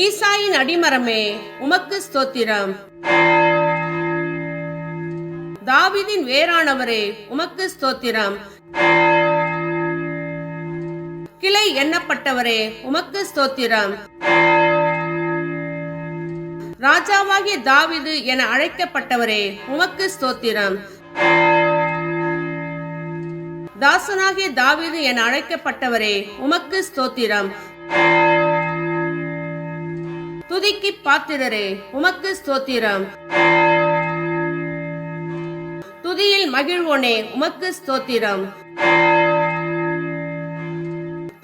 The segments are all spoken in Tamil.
ஈசாயின் அடிமரமே உமக்கு ஸ்தோத்திரம். தாவிதின் வேறானவரே உமக்கு ஸ்தோத்திரம். கிளை எண்ணப்பட்டவரே உமக்கு ஸ்தோத்திரம். ராஜாவாகிய தாவிது என அழைக்கப்பட்டவரே உமக்கு ஸ்தோத்திரம். தாசனாகிய தாவிது என அழைக்கப்பட்டவரே உமக்கு ஸ்தோத்திரம். துதிக்கு பாத்திரரே உமக்கு ஸ்தோத்திரம். துதியில் மகிழ்வோனே உமக்கு ஸ்தோத்திரம்.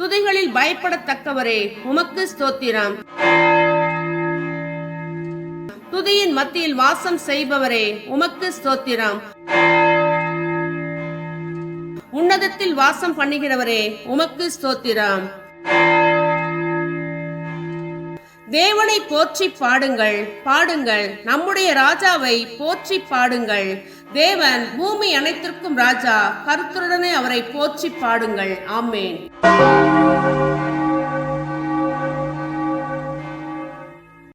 துதிகளில் பயப்படத்தக்கவரே உமக்கு ஸ்தோத்திரம். துதியின் மத்தியில் வாசம் செய்பவரே உமக்கு ஸ்தோத்திரம். உன்னதத்தில் வாசம் பண்ணுகிறவரே உமக்கு ஸ்தோத்திரம். தேவனை போற்றி பாடுங்கள் பாடுங்கள். நம்முடைய ராஜாவை போற்றி பாடுங்கள். தேவன் பூமி அனைத்திற்கும் ராஜா கருத்துடனே அவரை போற்றி பாடுங்கள். ஆமேன்.